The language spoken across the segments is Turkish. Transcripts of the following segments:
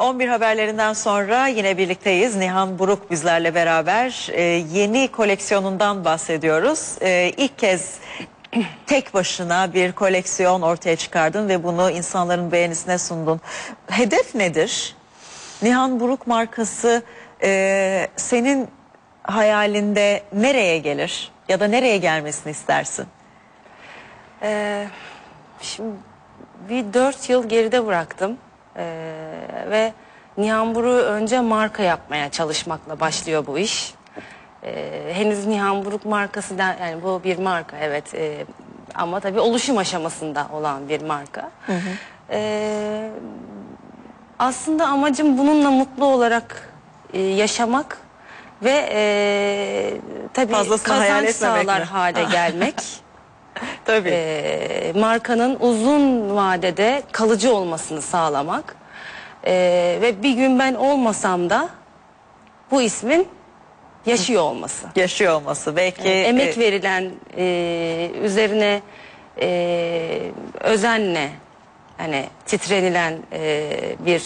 11 haberlerinden sonra yine birlikteyiz. Nihan Buruk bizlerle beraber Ee, yeni koleksiyonundan bahsediyoruz. Ee, ilk kez tek başına bir koleksiyon ortaya çıkardın ve bunu insanların beğenisine sundun. Hedef nedir? Nihan Buruk markası e, senin hayalinde nereye gelir ya da nereye gelmesini istersin? Ee, şimdi bir dört yıl geride bıraktım Ee, ve Nihan Buruk'u önce marka yapmaya çalışmakla başlıyor bu iş. Ee, henüz Nihan Buruk markası da yani bu bir marka evet Ee, ama tabii oluşum aşamasında olan bir marka. Ee, aslında amacım bununla mutlu olarak e, yaşamak ve e, tabii Fazlasını hayal kazanç sağlar mi? hale gelmek. Tabii. e, markanın uzun vadede kalıcı olmasını sağlamak E, ve bir gün ben olmasam da bu ismin yaşıyor olması. Yaşıyor olması belki Emek e, verilen e, üzerine e, özenle hani titrenilen e, bir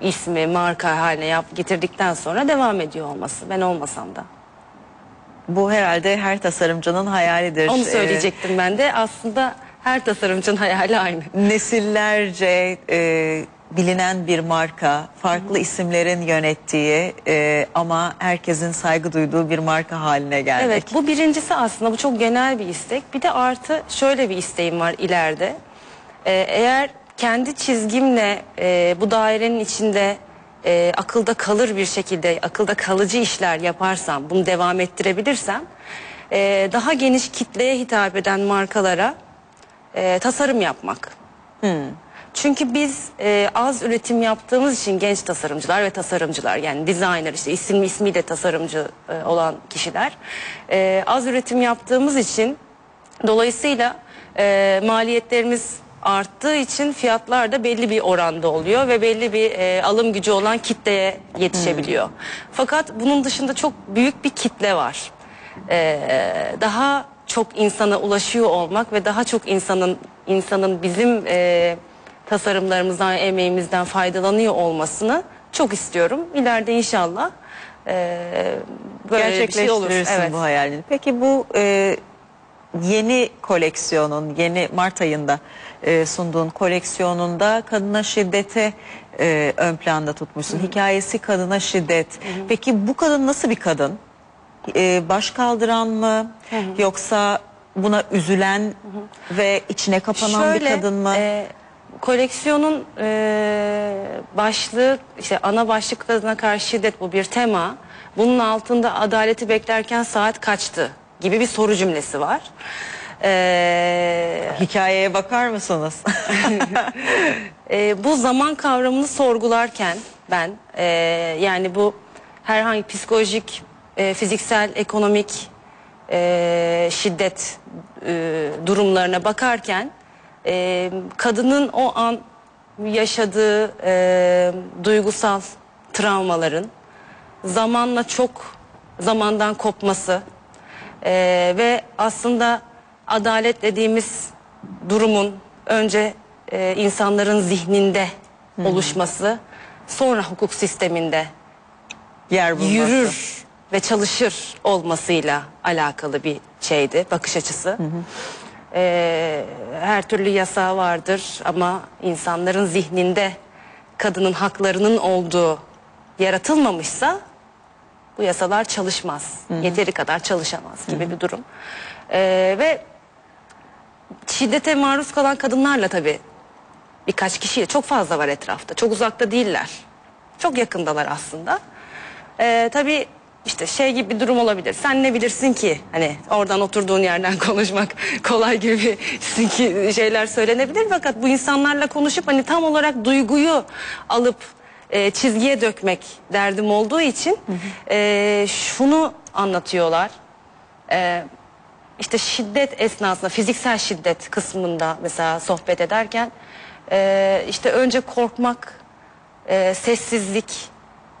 ismi marka haline yap, getirdikten sonra devam ediyor olması ben olmasam da. Bu herhalde her tasarımcının hayalidir. Onu Ee, söyleyecektim ben de aslında her tasarımcının hayali aynı. nesillerce e, bilinen bir marka, farklı isimlerin yönettiği e, ama herkesin saygı duyduğu bir marka haline gelmek. Evet bu birincisi aslında bu çok genel bir istek. Bir de artı şöyle bir isteğim var ileride. Ee, eğer kendi çizgimle e, bu dairenin içinde e, akılda kalır bir şekilde akılda kalıcı işler yaparsam bunu devam ettirebilirsem e, daha geniş kitleye hitap eden markalara e, tasarım yapmak. Çünkü biz e, az üretim yaptığımız için genç tasarımcılar ve tasarımcılar yani designer işte isim ismiyle tasarımcı e, olan kişiler e, az üretim yaptığımız için dolayısıyla e, maliyetlerimiz arttığı için fiyatlar da belli bir oranda oluyor ve belli bir e, alım gücü olan kitleye yetişebiliyor. Fakat bunun dışında çok büyük bir kitle var. E, daha çok insana ulaşıyor olmak ve daha çok insanın insanın bizim e, tasarımlarımızdan, emeğimizden faydalanıyor olmasını çok istiyorum. İleride inşallah e, böyle bir şey olur. Evet. bu hayalini. Peki bu e, yeni koleksiyonun, yeni Mart ayında e, sunduğun koleksiyonunda kadına şiddete e, ön planda tutmuşsun. Hikayesi kadına şiddet. Peki bu kadın nasıl bir kadın? E, baş kaldıran mı? Yoksa buna üzülen ve içine kapanan bir kadın mı? e, koleksiyonun e, başlığı işte ana başlık kadına karşı şiddet bu bir tema. Bunun altında adaleti beklerken saat kaçtı gibi bir soru cümlesi var. E, Hikayeye bakar mısınız? e, bu zaman kavramını sorgularken ben e, yani bu herhangi psikolojik, e, fiziksel, ekonomik e, şiddet e, durumlarına bakarken e, kadının o an yaşadığı e, duygusal travmaların zamanla çok zamandan kopması e, ve aslında adalet dediğimiz durumun önce e, insanların zihninde oluşması sonra hukuk sisteminde Yer bulması. yürür ve çalışır olmasıyla alakalı bir şeydi bakış açısı. Ee, her türlü yasa vardır ama insanların zihninde kadının haklarının olduğu yaratılmamışsa bu yasalar çalışmaz. Yeteri kadar çalışamaz gibi bir durum. Ee, ve şiddete maruz kalan kadınlarla tabii birkaç kişiyle çok fazla var etrafta. Çok uzakta değiller. Çok yakındalar aslında. Ee, tabii işte şey gibi bir durum olabilir. Sen ne bilirsin ki hani oradan oturduğun yerden konuşmak kolay gibi ki şeyler söylenebilir. Fakat bu insanlarla konuşup hani tam olarak duyguyu alıp e, çizgiye dökmek derdim olduğu için e, şunu anlatıyorlar. E, işte şiddet esnasında fiziksel şiddet kısmında mesela sohbet ederken e, işte önce korkmak, e, sessizlik,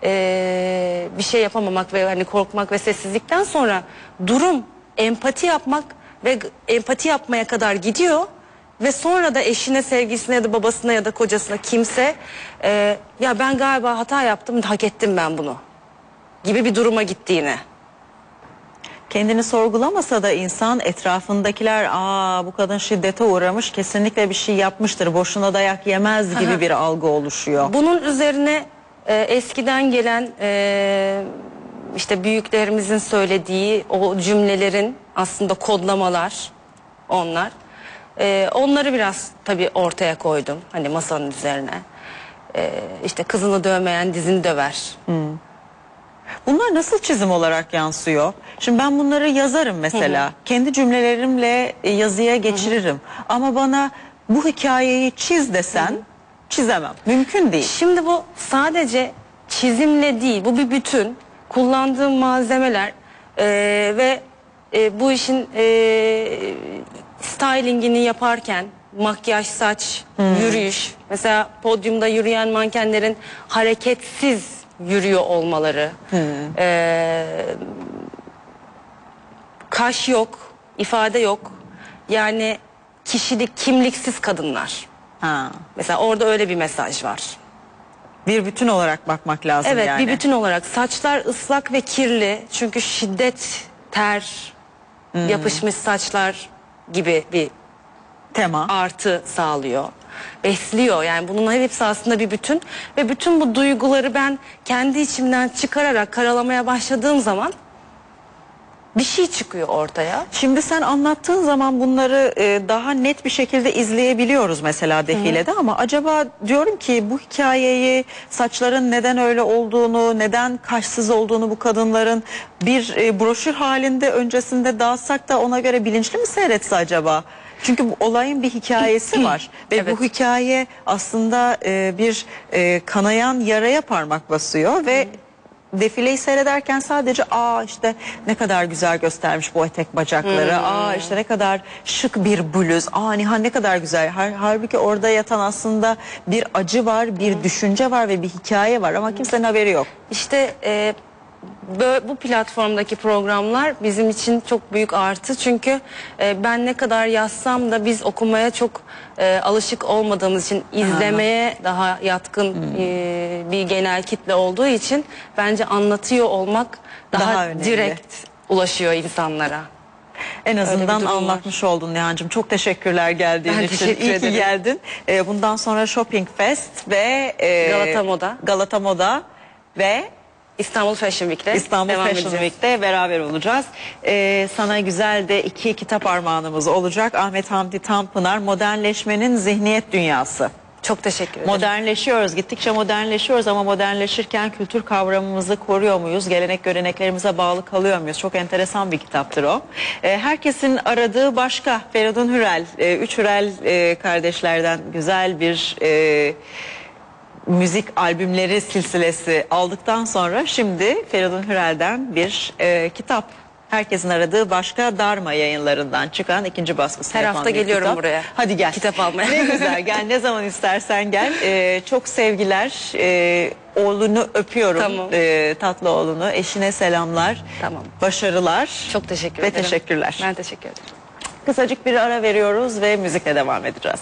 e, bir şey yapamamak ve hani korkmak ve sessizlikten sonra durum empati yapmak ve empati yapmaya kadar gidiyor ve sonra da eşine, sevgilisine ya da babasına ya da kocasına kimse e, ya ben galiba hata yaptım, hak ettim ben bunu gibi bir duruma gittiğini. Kendini sorgulamasa da insan etrafındakiler aa bu kadın şiddete uğramış kesinlikle bir şey yapmıştır boşuna dayak yemez gibi bir algı oluşuyor. Bunun üzerine e, eskiden gelen e, işte büyüklerimizin söylediği o cümlelerin aslında kodlamalar onlar. E, onları biraz tabii ortaya koydum hani masanın üzerine. E, işte kızını dövmeyen dizini döver. Bunlar nasıl çizim olarak yansıyor? Şimdi ben bunları yazarım mesela. Kendi cümlelerimle e, yazıya geçiririm. Ama bana bu hikayeyi çiz desen çizemem. Mümkün değil. Şimdi bu sadece çizimle değil, bu bir bütün. Kullandığım malzemeler e, ve e, bu işin e, stylingini yaparken makyaj, saç, yürüyüş. Mesela podyumda yürüyen mankenlerin hareketsiz yürüyor olmaları. E, kaş yok, ifade yok. Yani kişilik, kimliksiz kadınlar. Ha. Mesela orada öyle bir mesaj var. Bir bütün olarak bakmak lazım Evet yani. bir bütün olarak saçlar ıslak ve kirli çünkü şiddet, ter, yapışmış saçlar gibi bir tema. artı sağlıyor. Besliyor yani bunun hepsi aslında bir bütün ve bütün bu duyguları ben kendi içimden çıkararak karalamaya başladığım zaman bir şey çıkıyor ortaya. Şimdi sen anlattığın zaman bunları e, daha net bir şekilde izleyebiliyoruz mesela defilede ama acaba diyorum ki bu hikayeyi saçların neden öyle olduğunu, neden kaşsız olduğunu bu kadınların bir e, broşür halinde öncesinde dağıtsak da ona göre bilinçli mi seyretse acaba? Çünkü bu olayın bir hikayesi var ve Evet. bu hikaye aslında e, bir e, kanayan yaraya parmak basıyor ve defileyi seyrederken sadece aa işte ne kadar güzel göstermiş bu etek bacakları. Aa işte ne kadar şık bir bluz. Aa Nihan ne kadar güzel. Har- halbuki orada yatan aslında bir acı var, bir düşünce var ve bir hikaye var ama kimsenin haberi yok. İşte e, bu platformdaki programlar bizim için çok büyük artı çünkü e, ben ne kadar yazsam da biz okumaya çok e, alışık olmadığımız için izlemeye daha yatkın e, bir genel kitle olduğu için bence anlatıyor olmak daha, Daha önemli. direkt ulaşıyor insanlara. En azından durum var. anlatmış oldun Nihan'cığım. Çok teşekkürler geldiğin Ben için. teşekkür İyi ki ederim. geldin. Ee, bundan sonra Shopping Fest ve e, Galata Moda. Galata Moda ve İstanbul Fashion Week'te İstanbul devam Fashion edeceğiz. Week'te beraber olacağız. Ee, sana güzel de iki kitap armağanımız olacak. Ahmet Hamdi Tanpınar Modernleşmenin Zihniyet Dünyası. Çok teşekkür ederim. Modernleşiyoruz, gittikçe modernleşiyoruz ama modernleşirken kültür kavramımızı koruyor muyuz? Gelenek göreneklerimize bağlı kalıyor muyuz? Çok enteresan bir kitaptır o. Ee, herkesin aradığı başka Feridun Hürel, e, üç Hürel e, kardeşlerden güzel bir e, müzik albümleri silsilesi aldıktan sonra şimdi Feridun Hürel'den bir e, kitap. Herkesin aradığı başka Darma yayınlarından çıkan ikinci baskısı Her hafta geliyorum kitap. buraya. Hadi gel. Kitap almaya. Ne güzel gel ne zaman istersen gel. Ee, çok sevgiler. Ee, oğlunu öpüyorum. Tamam. Ee, tatlı oğlunu. Eşine selamlar. Tamam. Başarılar. Çok teşekkür Ve ederim. teşekkürler. Ben teşekkür ederim. Kısacık bir ara veriyoruz ve müzikle devam edeceğiz.